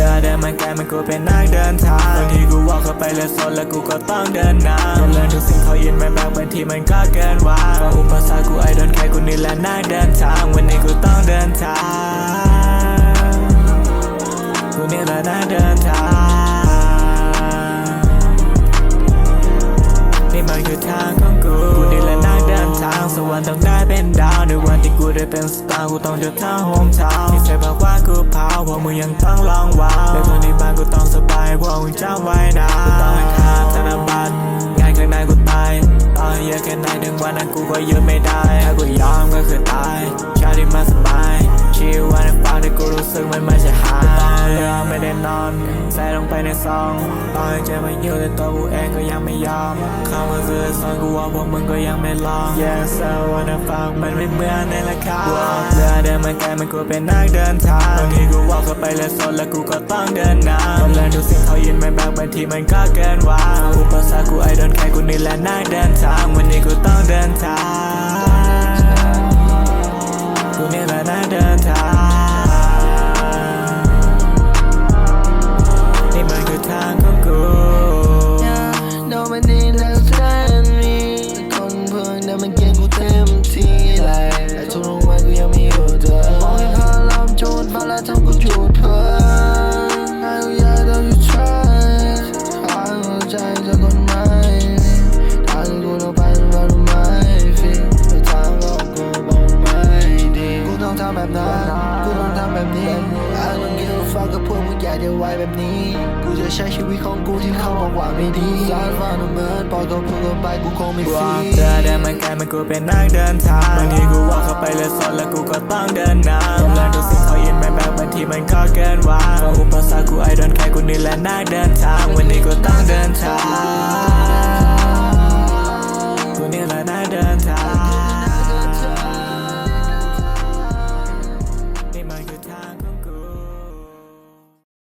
นมันกลมันกูเป็นนักเดินทางบางทีกู walk เข้าไปเลยสนแล้วกูก็ต้องเดินนำต้องเรียนทุกสิ่งเขายินไม่แบกบางทีมันก็เกินวางก็อุปสรรคกูไอเดินแค่กูนี่แหละนักเดินทางวันนี้กูต้องเดินทางกูนี่แหละนักเดินทางนี่มันคือทางของกูกูนี่แหละนักเดินทางสวรรค์ต้องได้ กูได้เป็นสตาร์กูต้องเดินทางโฮมทาวน์ที่ใคยบอกว่ากูพาวพวกมึงยังต้องลองว้าวแต่คนนี้บ้านกูต้องสบายพวกมึงจำไว้นะกูต้องไปค่าธนบัตรงานข้างในกูตายตอนเยอะแค่ไหนถึงวันนั้นกูก็ยืนไม่ได้ถ้ากูยอมก็คือตาย ในซองตอนเจอมาอยู่แต่ตัวกูเองก็ยังไม่ยอมเข้ามาซื้อซองกูว่าพวกมึงก็ยังไม่ลอง Yes I wanna fuck มันไม่เหมือนในราคากูออกเรือเดินมันไกลมันกูเป็นนักเดินทางบางทีกู walk เข้าไปเลยสนแล้วกูก็ต้องเดินนำต้องเรียนทุกสิ่งเขายินไม่แบกบางทีมันก็เกินวางอุปสรรคกูไอเดินแค่กูนี่แหละนักเดินทางวันนี้กูต้องเดินทาง ทำแบบนั้นกูต้องทำแบบนี้ I don't give a fuck กับพวกมึงอยากจะไว้แบบนี้ กูจะใช้ชีวิตของกูที่เขาบอกว่าไม่ดีสายฟ้าน้ำเมินปล่อยกับพวกกันไปกูคงไม่กูฟอรีอกเดินเดินมันไกลมันกูเป็นนักเดินทางบางทีกู walk เข้าไปเลยสนแล้วกูก็ต้องเดินนำต้องเรียนทุกสิ่งเขายินไม่แบกบางทีมันก็เกินวางก็อุปสรรคกูไอเดินแค่กูนี่แหละนักเดินทาง วันนี้กูต้องเดินทาง